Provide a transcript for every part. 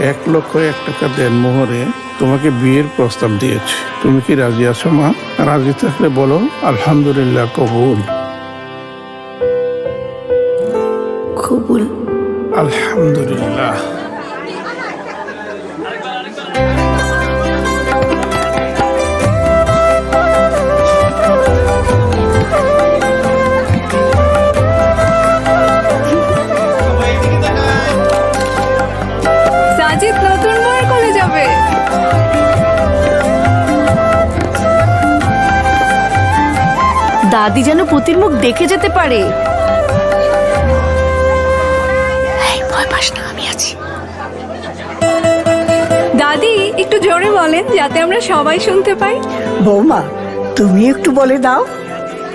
এক লক্ষ এক টাকা দেন মোহরে তোমাকে বিয়ের প্রস্তাব দিয়েছে। তুমি কি রাজি আছো মা? রাজি থাকলে বলো আলহামদুলিল্লাহ কবুল। কবুল। আলহামদুলিল্লাহ। দাদি যেন পুতির মুখ দেখে যেতে পারে। দাদি একটু জোরে বলেন যাতে আমরা সবাই শুনতে পাই। বৌমা তুমি একটু বলে দাও।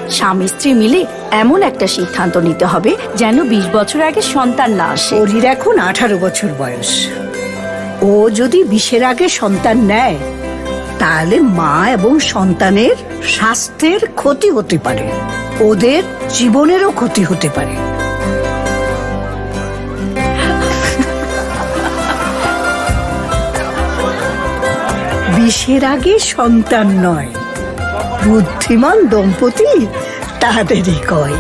স্বামী স্ত্রী মিলে এমন একটা সিদ্ধান্ত নিতে হবে যেন বিশ বছর আগে সন্তান না আসে। ওরির এখন আঠারো বছর বয়স। ও যদি বিশের আগে সন্তান নেয় তাহলে মা এবং সন্তানের স্বাস্থ্যের ক্ষতি হতে পারে। ওদের জীবনেরও ক্ষতি হতে পারে। বিশের আগে সন্তান নয়। বুদ্ধিমান দম্পতি তাদেরই কয়